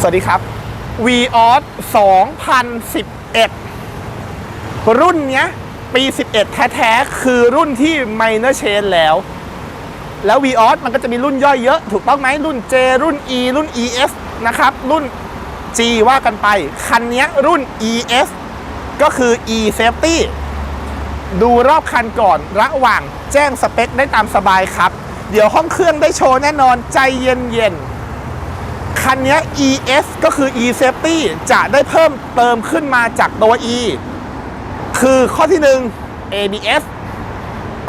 สวัสดีครับ v o s 2011 รุ่นเนี้ย ปี 11 แท้ๆ คือรุ่นที่ minor chain แล้ว แล้ว v o s มันก็จะมีรุ่นย่อยเยอะ ถูกต้องไหมรุ่น J รุ่น E รุ่น ES นะครับ รุ่น G ว่ากันไป คันเนี้ยรุ่น ES ก็คือ E safety ดูรอบคันก่อนระหว่างแจ้งสเปคได้ตามสบายครับ เดี๋ยวห้องเครื่องได้โชว์แน่นอนใจเย็นๆ คันนี้ ES ก็คือ E Safety จะได้เพิ่มเติมขึ้นมาจากตัว E คือข้อที่ 1 ABS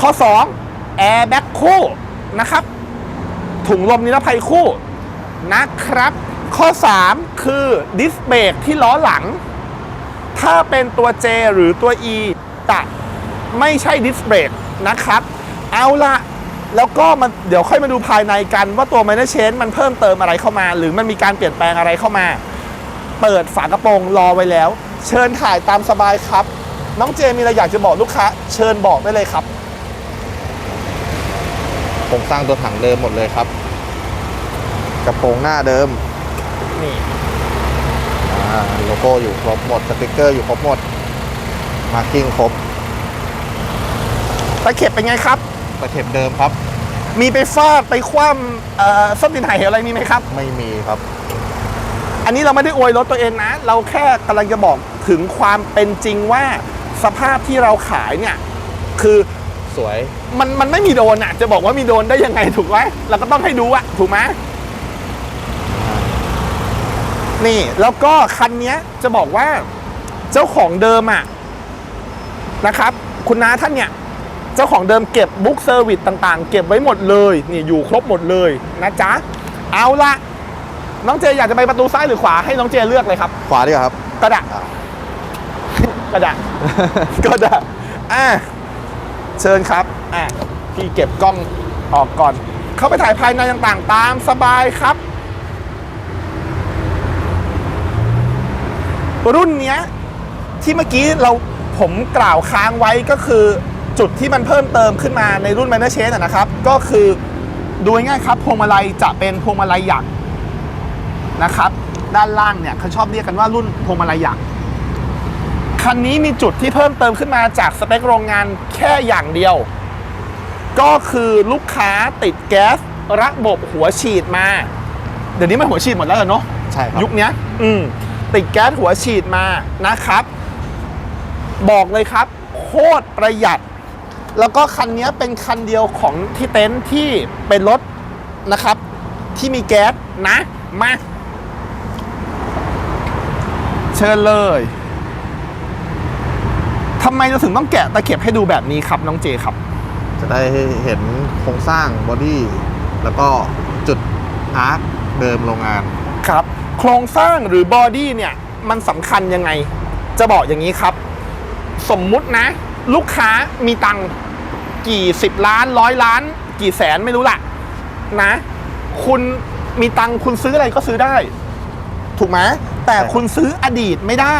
ข้อ 2 Airbag คู่นะครับ ถุงลมนิรภัยคู่นะครับ ข้อ 3 คือดิสเบรกที่ล้อหลัง ถ้าเป็นตัว J หรือตัว E จะไม่ใช่ดิสเบรกนะครับ เอาละ แล้วก็มันเดี๋ยวค่อยมาดูภายในกันว่าตัว Minor Change มันเพิ่มเติมอะไรเข้ามา หรือมันมีการเปลี่ยนแปลงอะไรเข้ามา เปิดฝากระโปรงรอไว้แล้ว เชิญถ่ายตามสบายครับ น้องเจมีอะไรอยากจะบอกลูกค้า เชิญบอกได้เลยครับโครงสร้างตัวถังเดิมหมดเลยครับ กระโปรงหน้าเดิมนี่อ่าโลโก้อยู่ครบหมดสติกเกอร์อยู่ครบหมดมาร์กิ้งครบตะเข็บเป็นไงครับ ตะเข็บเดิมครับ มีไปฟาดไปคว่ำเอ่อส้มดินไหายอะไรมีไหมครับ ไม่มีครับ อันนี้เราไม่ได้อวยรถตัวเองนะ เราแค่กำลังจะบอกถึงความเป็นจริงว่าสภาพที่เราขายเนี่ย คือสวย มันมันไม่มีโดนอะจะบอกว่ามีโดนได้ยังไงถูกไหมเราก็ต้องให้ดูอะถูกไหมนี่แล้วก็คันเนี้ยจะบอกว่าเจ้าของเดิมอะนะครับ คุณน้าท่านเนี่ย เจ้าของเดิมเก็บบุ๊กเซอร์วิสต่างๆ เก็บไว้หมดเลยนี่อยู่ครบหมดเลยนะจ๊ะเอาละน้องเจอยากจะไปประตูซ้ายหรือขวาให้น้องเจเลือกเลยครับ ขวาดีกว่าครับกระดาษอะกระดาษกระดาษอะเชิญครับอะพี่เก็บกล้องออกก่อน เข้าไปถ่ายภายในต่างๆ ตามสบายครับ รุ่นเนี้ยที่เมื่อกี้เราผมกล่าวค้างไว้ก็คือ จุดที่มันเพิ่มเติมขึ้นมาในรุ่น Manor Chain อะนะครับ ก็คือดูง่ายๆครับพวงมาลัยจะเป็นพวงมาลัยหยักนะครับ ด้านล่างเนี่ยเขาชอบเรียกกันว่ารุ่นพวงมาลัยหยักคันนี้มีจุดที่เพิ่มเติมขึ้นมาจากสเปคโรงงานแค่อย่างเดียว ก็คือลูกค้าติดแก๊สระบบหัวฉีดมา เดี๋ยวนี้มันหัวฉีดหมดแล้วเหรอเนาะใช่ครับยุคเนี้ยอืมติดแก๊สหัวฉีดมานะครับ บอกเลยครับ โคตรประหยัด แล้วก็คันนี้เป็นคันเดียวของที่เต็นท์ที่เป็นรถนะครับ ที่มีแก๊สนะ มา เชิญเลยทำไมเราถึงต้องแกะตะเข็บให้ดูแบบนี้ครับน้องเจครับ จะได้เห็นโครงสร้างบอดี้แล้วก็จุดอาร์คเดิมโรงงานครับ โครงสร้างหรือบอดี้เนี่ย มันสำคัญยังไง จะบอกอย่างนี้ครับ สมมุตินะ ลูกค้ามีตังค์ กี่สิบล้านร้อยล้าน กี่แสนไม่รู้ละนะ คุณมีตังค์คุณซื้ออะไรก็ซื้อได้ ถูกไหมแต่ใช่ครับคุณซื้ออดีตไม่ได้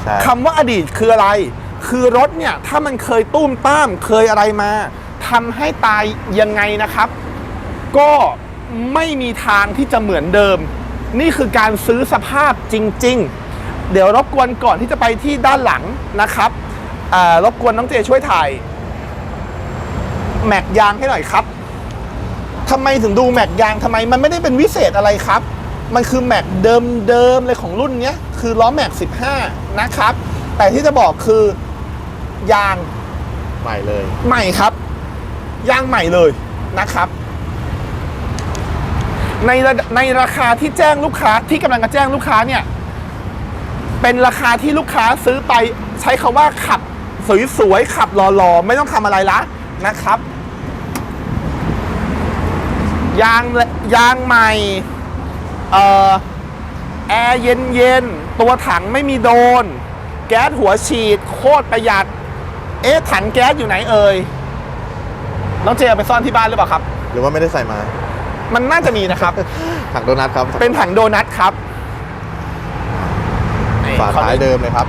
ใช่คำว่าอดีตคืออะไร คือรถเนี่ยถ้ามันเคยตุ้มต้ามเคยอะไรมาทำให้ตายยังไงนะครับ ก็ไม่มีทางที่จะเหมือนเดิม นี่คือการซื้อสภาพจริง ๆ เดี๋ยวรบกวนก่อนที่จะไปที่ด้านหลังนะครับอ่ารบกวนน้องเจช่วยถ่าย แม็กยางให้หน่อยครับทำไมถึงดูแม็กยางทำไมมันไม่ได้เป็นวิเศษอะไรครับ มันคือแม็กเดิมๆเลยของรุ่นเนี้ยคือล้อแม็ก 15 นะครับ แต่ที่จะบอกคือยางใหม่เลย ใหม่ครับ ยางใหม่เลยนะครับ ในระในราคาที่แจ้งลูกค้าที่กำลังจะแจ้งลูกค้าเนี่ย เป็นราคาที่ลูกค้าซื้อไปใช้คาว่าขับสวยๆขับหล่อๆไม่ต้องทำอะไรละนะครับ ยางยางใหม่เอ่อแอร์เย็นๆตัวถังไม่มีโดน แก๊สหัวฉีด โคตรประหยัด เอ๊ะถังแก๊สอยู่ไหนเอ่ยน้องเจเอาไปซ่อนที่บ้านหรือเปล่าครับ หรือว่าไม่ได้ใส่มา มันน่าจะมีนะครับ ถังโดนัทครับ เป็นถังโดนัทครับนี่ฝาท้ายเดิมเลยครับ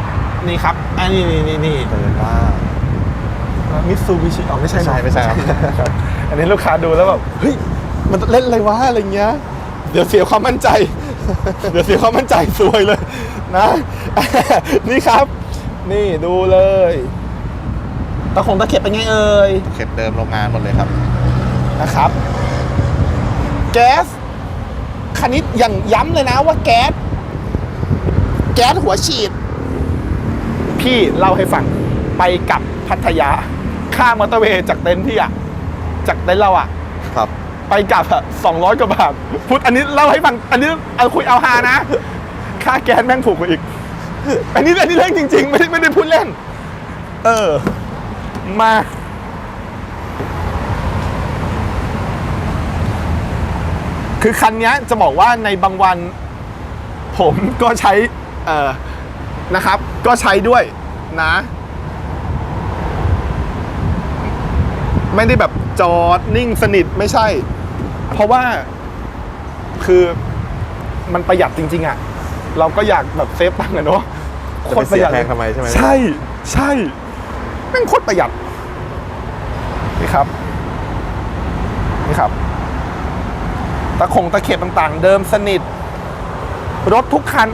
นี่ครับอันนี้นี่นี่นี่โตโยต้ามิตซูบิชิอ๋อไม่ใช่ไม่ใช่ไม่ใช่ครับอันนี้ลูกค้าดูแล้วแบบเฮ้ย มันเล่นอะไรวะอะไรเงี้ย เดี๋ยวเสียความมั่นใจ เดี๋ยวเสียความมั่นใจซวยเลยนะ นี่ครับ นี่ดูเลยตะคงตะเข็บเป็นไงเอ่ยเข็บเดิมโรงงานหมดเลยครับนะครับ แก๊สคันนี้อย่างย้ำเลยนะว่าแก๊สแก๊สหัวฉีด พี่เล่าให้ฟังไปกลับพัทยาค่ามอเตอร์เวย์จากเต็นท์พี่อะจากเต็นท์เราอะครับ ไปกลับอะสองร้อยกว่าบาทพูดอันนี้เล่าให้ฟังอันนี้เอาคุยเอาฮานะ ค่าแก๊สแม่งถูกกว่าอีก อันนี้อันนี้เรื่องจริง ๆ ไม่ได้ไม่ได้พูดเล่น เออ มา คือคันนี้จะบอกว่าในบางวัน ผมก็ใช้เออนะครับ ก็ใช้ด้วยนะ ไม่ได้แบบ จอดนิ่งสนิทไม่ใช่ เพราะว่าคือมันประหยัดจริง ๆ อะ เราก็อยากแบบเซฟตังค์อะเนาะจะไปเสียแพงทำไมใช่ไหมใช่ใช่แม่งโคตรประหยัดนี่ครับนี่ครับตะขงตะเข็บต่างๆ เดิมสนิท รถทุกคัน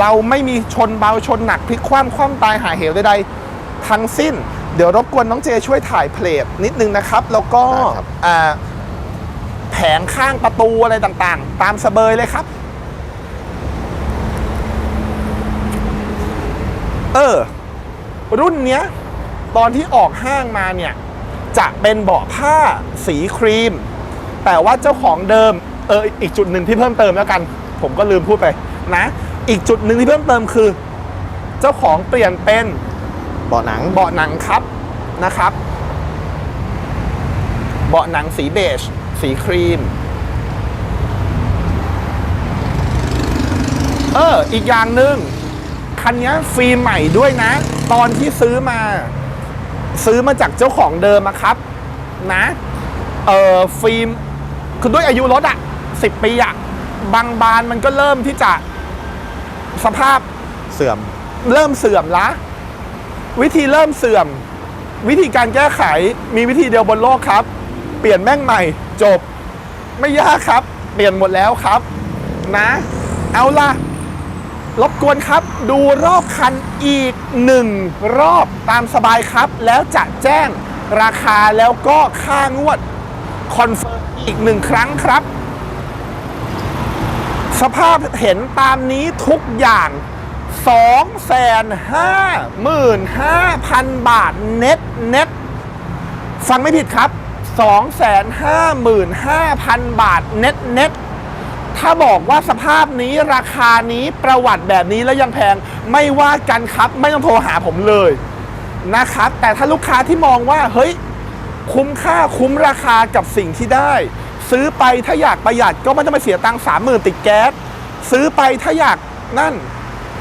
เราไม่มีชนเบาชนหนักพลิกคว่ำคว่ำตายหาเหวใดๆทั้งสิ้น เดี๋ยวรบกวนน้องเจช่วยถ่ายเพลทนิดนึงนะครับ แล้วก็ได้ครับ อ่าแผงข้างประตูอะไรต่างๆ ตามสเบยเลยครับ เออ รุ่นเนี้ย ตอนที่ออกห้างมาเนี่ย จะเป็นเบาะผ้าสีครีม แต่ว่าเจ้าของเดิม เออ อีกจุดหนึ่งที่เพิ่มเติมแล้วกัน ผมก็ลืมพูดไปนะ อีกจุดหนึ่งที่เพิ่มเติมคือ เจ้าของเปลี่ยนเป็น เบาะหนังเบาะหนังครับนะครับ เบาะหนังสีเบจสีครีม เออ อีกอย่างหนึ่งคันนี้ฟิล์มใหม่ด้วยนะ ตอนที่ซื้อมา ซื้อมาจากเจ้าของเดิมอะครับ นะ เออฟิล์มคือด้วยอายุรถอะสิบปีอะบางบานมันก็เริ่มที่จะสภาพเสื่อม เริ่มเสื่อมละ วิธีเริ่มเสื่อม วิธีการแก้ไขมีวิธีเดียวบนโลกครับ เปลี่ยนแม่งใหม่จบ ไม่ยากครับ เปลี่ยนหมดแล้วครับ นะ เอาล่ะรบกวนครับ ดูรอบคันอีกหนึ่งรอบตามสบายครับ แล้วจะแจ้งราคาแล้วก็ค่างวดคอนเฟิร์มอีกหนึ่งครั้งครับ สภาพเห็นตามนี้ทุกอย่าง 255,000 บาทเน็ตเน็ตฟังไม่ผิดครับ 255,000 บาทเน็ตเน็ตถ้าบอกว่าสภาพนี้ราคานี้ประวัติแบบนี้แล้วยังแพงไม่ว่ากันครับ ไม่ต้องโทรหาผมเลยนะครับ แต่ถ้าลูกค้าที่มองว่าเฮ้ย คุ้มค่าคุ้มราคากับสิ่งที่ได้ ซื้อไปถ้าอยากประหยัดก็ไม่ต้องไปเสียตังค์สามหมื่นติดแก๊สซื้อไปถ้าอยากนั่น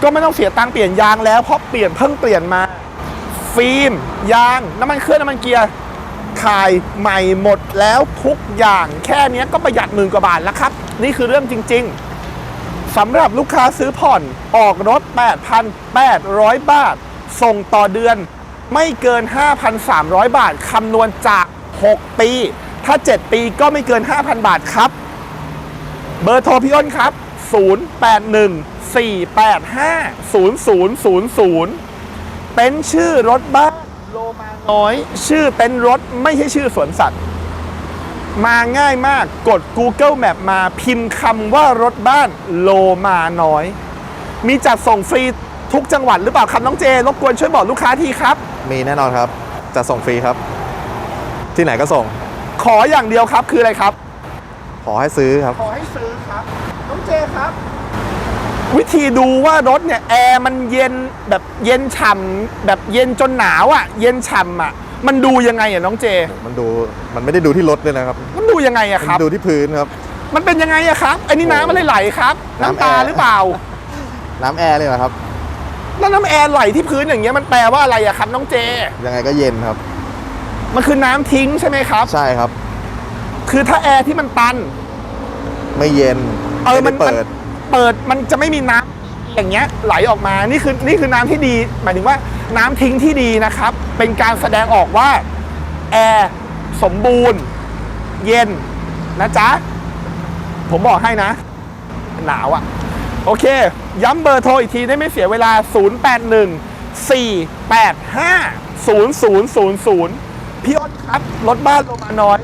ก็ไม่ต้องเสียตังค์เปลี่ยนยางแล้วเพราะเปลี่ยนเพิ่งเปลี่ยนมา ฟิล์ม ยาง น้ำมันเครื่องน้ำมันเกียร์ถ่ายใหม่หมดแล้วทุกอย่างแค่นี้ก็ประหยัดหมื่นกว่าบาทแล้วครับ นี่คือเรื่องจริง ๆสำหรับลูกค้าซื้อผ่อนออกรถ 8,800 บาท ส่งต่อเดือนไม่เกิน 5,300 บาทคำนวณจาก 6 ปี ถ้า 7 ปีก็ไม่เกิน 5,000 บาทครับ เบอร์โทรพี่อ้นครับ 0814850000 เป็นชื่อรถบ้านโลมาน้อย ชื่อเต็นท์รถไม่ใช่ชื่อสวนสัตว์ มาง่ายมากกด Google Map มาพิมพ์คำว่ารถบ้านโลมาน้อย มีจัดส่งฟรีทุกจังหวัดหรือเปล่าครับน้องเจ รบกวนช่วยบอกลูกค้าทีครับ มีแน่นอนครับ จะส่งฟรีครับ ที่ไหนก็ส่ง ขออย่างเดียวครับคืออะไรครับ ขอให้ซื้อครับ ขอให้ซื้อครับ น้องเจครับ วิธีดูว่ารถเนี่ยแอร์มันเย็นแบบเย็นฉ่ำแบบเย็นจนหนาวอะ่ะ เย็นฉ่ำอะ มันดูยังไงอะน้องเจ มันดูมันไม่ได้ดูที่รถด้วยนะครับ มันดูยังไงอะคมัรับนดูที่พื้นครับ มันเป็นยังไงอะครับไอ้นี่น้ำมันไหลๆครับ น้ำน้ำตาแอร์หรือเปล่า น้ำแอร์เลยเหรอครับแล้วน้ำแอร์ไหลที่พื้นอย่างเงี้ยมันแปลว่าอะไรอะครับน้องเจ ยังไงก็เย็นครับ มันคือน้ำทิ้งใช่ไหมครับ ใช่ครับ คือถ้าแอร์ที่มันตัน ไม่เย็นเออไม่มันได้เปิด เปิดมันจะไม่มีน้ำอย่างเงี้ยไหลออกมานี่คือนี่คือน้ำที่ดี หมายถึงว่าน้ำทิ้งที่ดีนะครับ เป็นการแสดงออกว่าแอร์สมบูรณ์ เย็นนะจ๊ะ ผมบอกให้นะ หนาวอะ่ะ โอเค ย้ำเบอร์โทรอีกทีได้ไม่เสียเวลา 081 485 0000 พี่อ้นครับ รถบ้านโลมาน้อย